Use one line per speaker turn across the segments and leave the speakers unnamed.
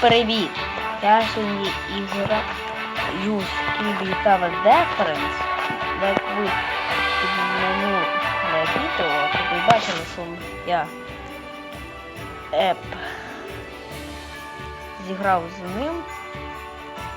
привіт! Я сьогодні іграю з Кібі Tower Defense. Як ви меню на відео, то ви бачили, що я еп зіграв з ним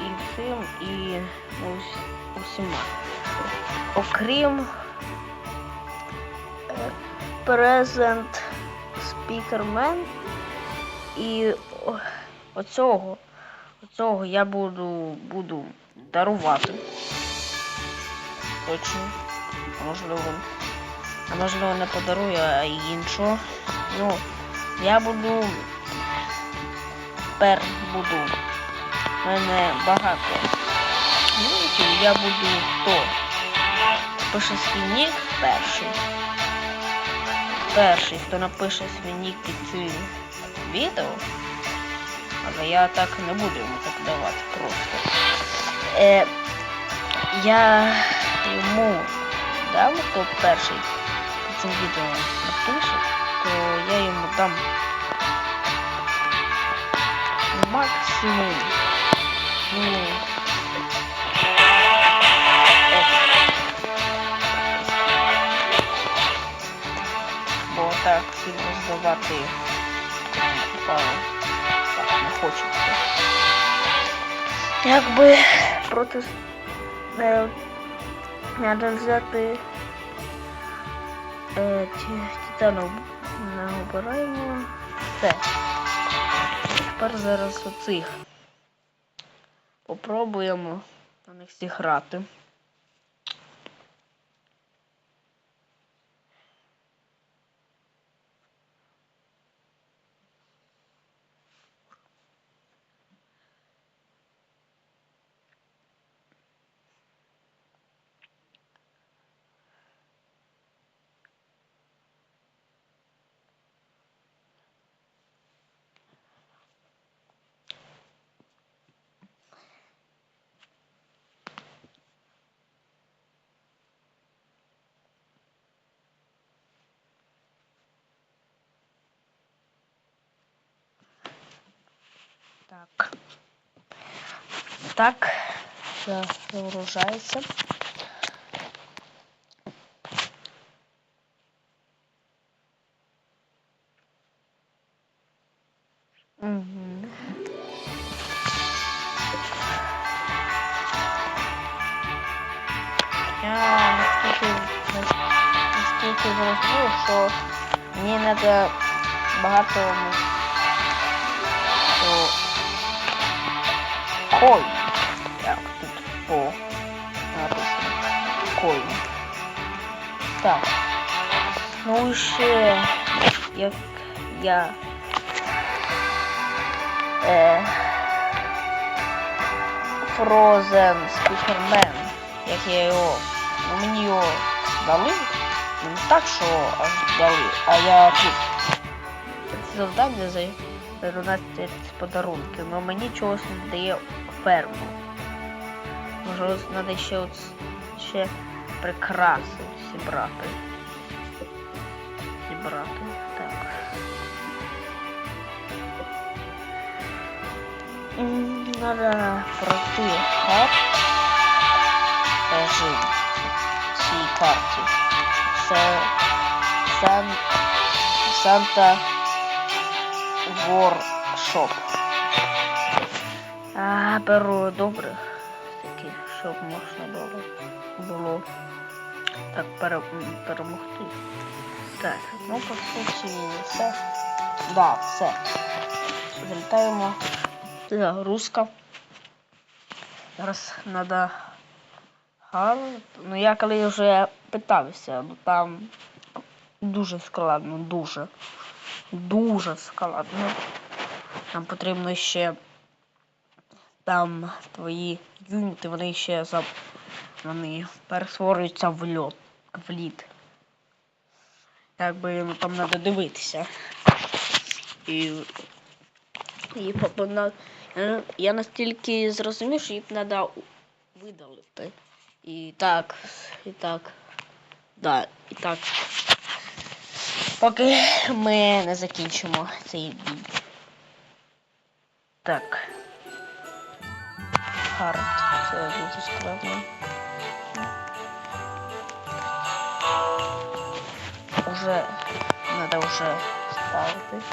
і цим і ус, усіма. Окрім е, Present Speakerman і оцього, оцього я буду, буду дарувати. Точно. Можливо, а можливо не подарую, а іншого. Ну, я буду тепер буду. У мене багато. ніків, я буду хто? Пише свій нік перший. Перший, хто напише свій нік під цим відео. Але я так не буду йому так давати просто. Е, я йому дам, хто перший під цим відео напише, то я йому дам максимум. Ну, бо так сильно здавати купали. Хочеться. Якби проти е, треба взяти е, титану обираємо. Все. Тепер зараз оцих. Попробуємо на них зіграти. Так. Так, загружається. Угу. Я наскільки, наскільки зрозумів, що мені треба багато Кой. Так, тут по написано. Кой. Так. Ну ще як я е, Frozen Speakerman, як я його, ну мені його ну так, що аж дали, а я тут завдання за за 12 подарунків, але мені чогось не дає ферму. Може, треба ще от ще прикраси зібрати. Зібрати. Так. Надо пройти хаб режим в цій карті. Це Сан... Санта Воршоп. А, беру добре. Такі, щоб можна було, було так пере, перемогти. Так, ну по суті все. Да, все. Залітаємо. Загрузка. Зараз треба гарно. Ну я коли вже питався, ну там дуже складно, дуже. Дуже складно. Нам потрібно ще там твої юніти, вони ще за вони перетворюються в льот, в лід. Якби ну, там треба дивитися. І, і по- на- я, я настільки зрозумів, що їх треба видалити. І так, і так. Да, і так. Поки ми не закінчимо цей бій. Так. Хард. Це дуже складно. Уже надо уже ставити.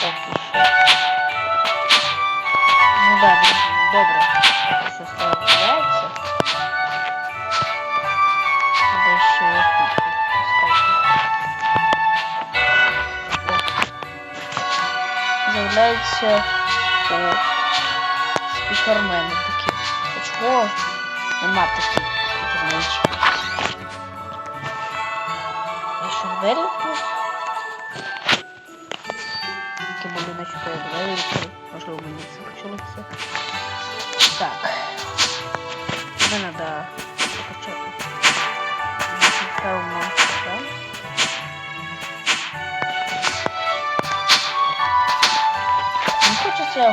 Поки що. Ну да, добре. О спікермени такі. А чого нема таких спікерменчиків? Я що двері відкрив? Такі були наче двері відкрив. Можливо мені це почулося. Так.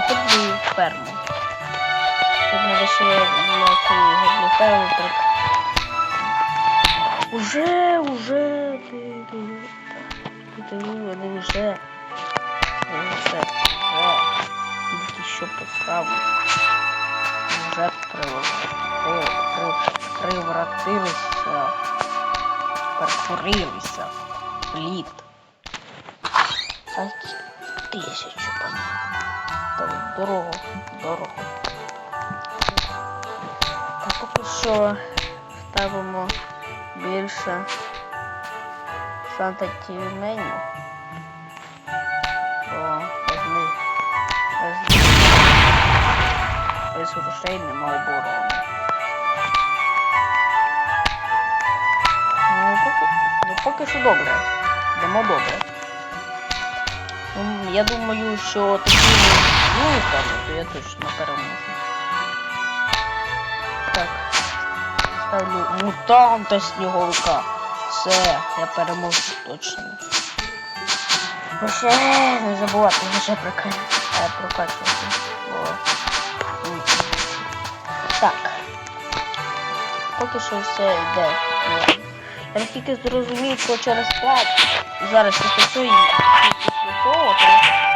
Хочеться ходжу ферму. Тут надо ще для цієї гоблі ферми так. Уже, уже, ти, вони вже, вони вже, вже, тільки що поставили. Вже превратилися, перетворилися в лід. Тисячу, понятно. Так, дорого, дорого. А поки що ставимо більше Санта Тівмені. Бо без них без без грошей немає. Ну, поки, ну, поки що добре. Йдемо добре. Ну, я думаю, що такими звуками, то я точно переможу. Так. Ставлю мутанта сніговика. Все, я переможу точно. Лише не забувати лише прокачувати. прокачувати. Бо... Так. Поки що все йде. Я наскільки зрозумів, що через 5 зараз після цього після 哦我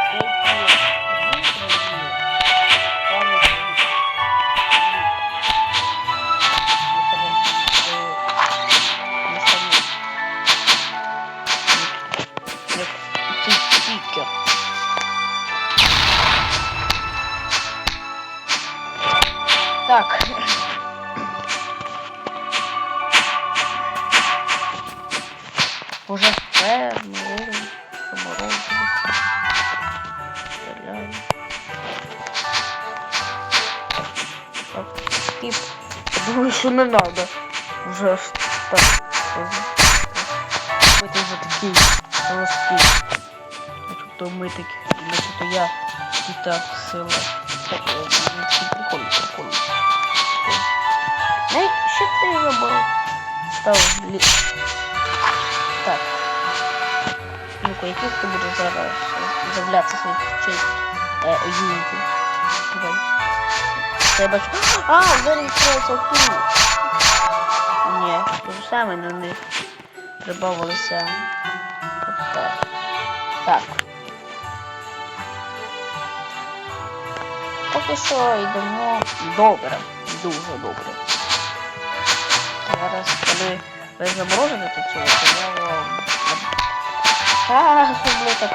Бити вже такий жорсткий. Начебто ми такі, начебто я і так сила. Так, ну, такий прикольний, прикольний. Навіть що ти забув? Став лі... Так. Ну-ка, яких ти будеш зараз з'являтися своїх честь е, юнітів? Давай. Це я бачу. А, двері відкриваються тут. Ні, то ж саме на них прибавилися. От так. Поки що йдемо добре. Дуже добре. Зараз, коли ви заморожените цього, то я вам... А, зроблю так.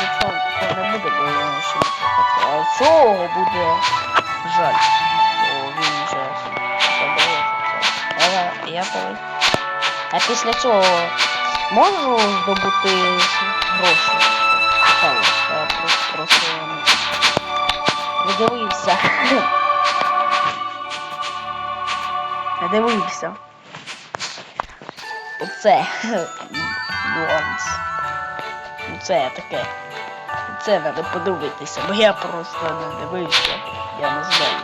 Нічого не буде, бо я не прокачу. А цього буде жаль. Бо він вже заборониться. Але я коли. А після цього можу здобути гроші? Я просто, не дивився. Не дивився. Оце нюанс. Оце таке. Це треба подивитися, бо я просто не дивився. Я не знаю.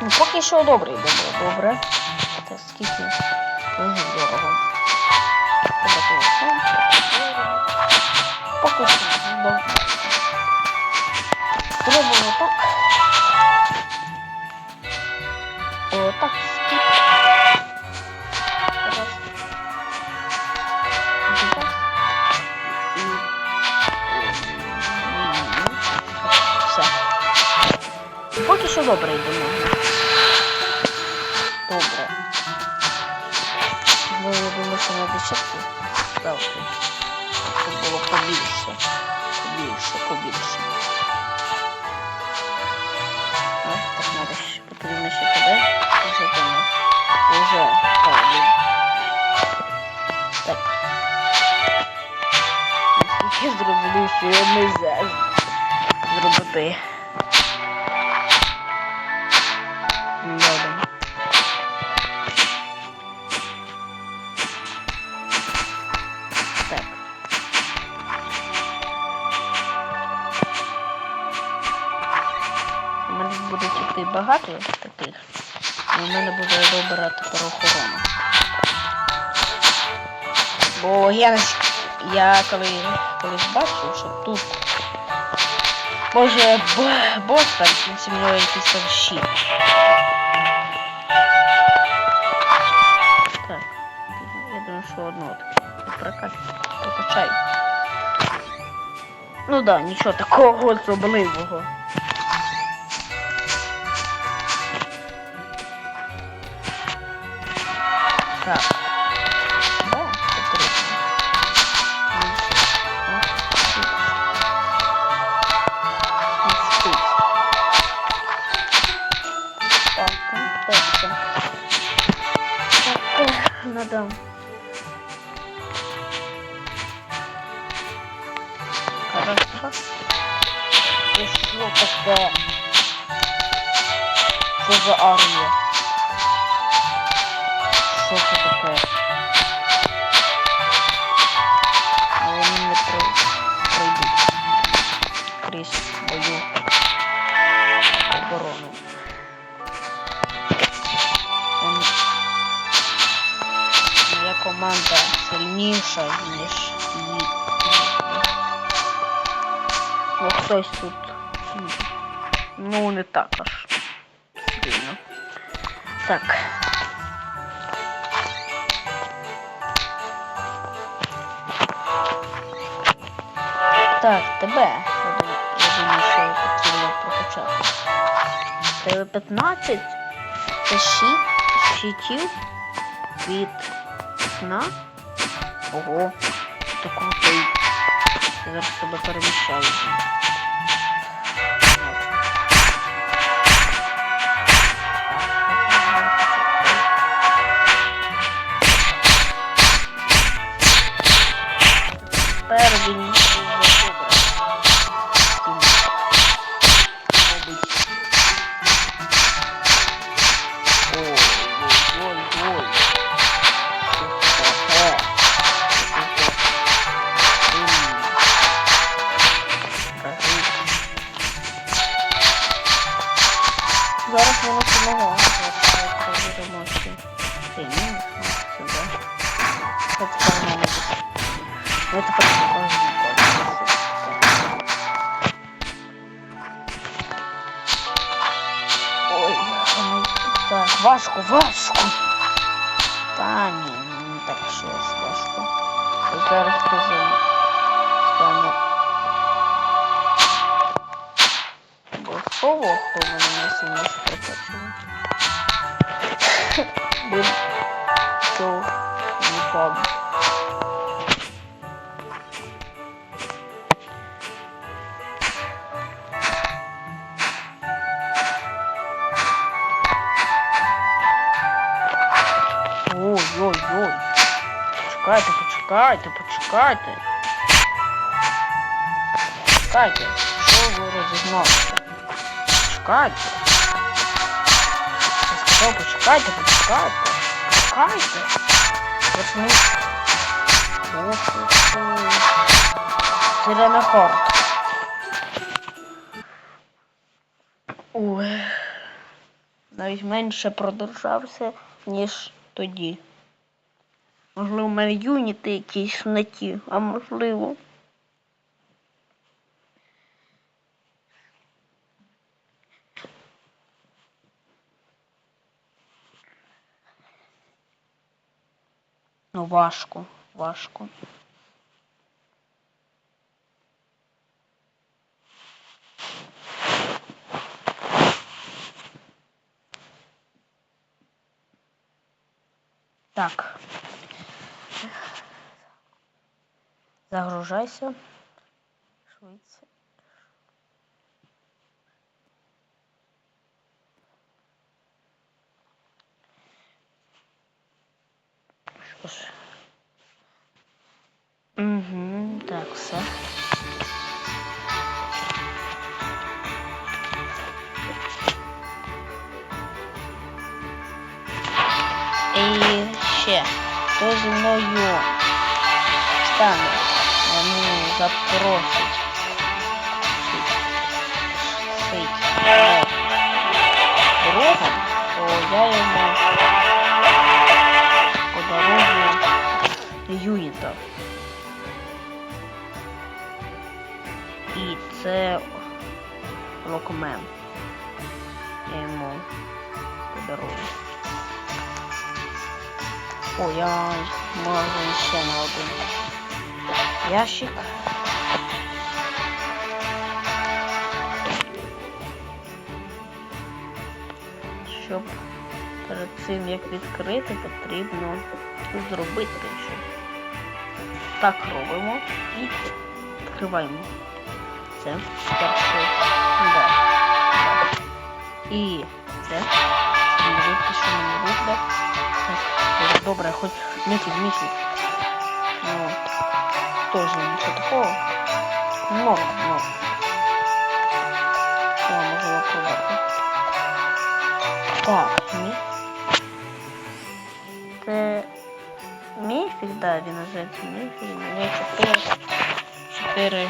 Ну, поки що добре йде, добре скільки дорого. Покусаємо. Зробимо так. Отак е, скіп. Раз. Раз. Все. Поки що добре йдемо. Я зроблю, що я не знаю. Зробити. Льодом. Так. У мене буде тільки багато таких. У мене буде добра тепер охорона. Бо я, я коли, колись бачив, що тут може бос там зі мною якийсь там щит. Так, я думаю, що одного таке прокачаю. Ну да, нічого такого особливого. Так. Надо. Хорошо. І тогда что за армия что это таке? Сильніша, ніж її. Ну хтось тут. Ну, не так аж. Сильно. Так. Так, тебе. Я думаю, я що потрібно прокачати. Тебе 15. Це щит, щитів від сна. Ого, ти крутий. Я зараз тебе переміщаю. Ні, сюди. Це тепер в мене буде. Я тепер покажу. Ой, воно так, важко, важко. Та ні, ну, не так що ж важко. Зараз скажу. Стане. Обов'язково, хто мене не сильніше прокачує. Блін, що не падає. Ой-ой-ой. Почекайте, почекайте, почекайте. Почекайте. Що ви розігналися? Почекайте. Я сказав, почекайте, почекайте. Почекайте. От ми... Ой. Навіть менше продержався, ніж тоді. Можливо, у мене юніти якісь на ті, а можливо. Вашку, вашку. Так. Загружайся. Швидше. Що. Угу, так, все. І ще, хто зі мною стане, ну, запросить. Сить другом, то я йому подарую юніта. Це Локмен. Я йому подарую. О, я можу ще на один ящик. Щоб перед цим як відкрити, потрібно зробити дещо. Так робимо і відкриваємо. Це перший удар. І це змінити, що мені вийде. Добре, хоч місяць, місяць. Ну, тоже нічого такого. Я можу його продати. Так, мі. Це міфік, да, він називається міфік. Мені 4. 4.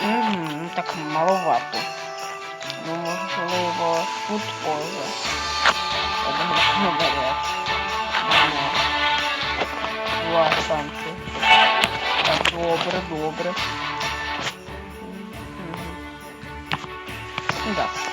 Угу, так маловато. Ну, можливо, тут поза. Я думаю, що варіант. Два шанси. Так, добре, добре. Угу. Да.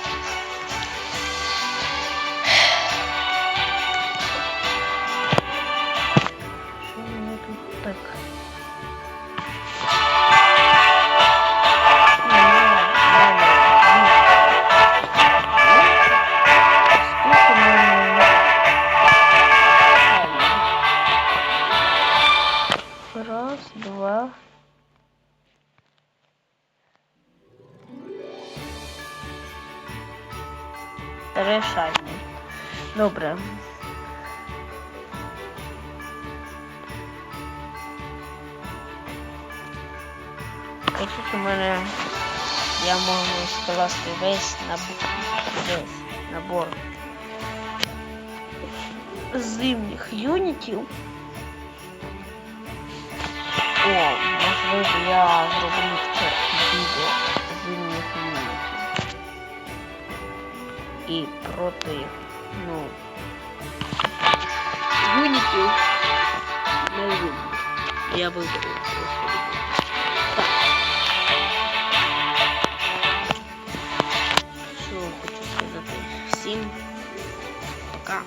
весь набор, весь набор зимніх юнітів. О, можливо, я зроблю таке відео зимніх юнітів. І проти, ну, юнітів не юнітів. Я виберу просто пока.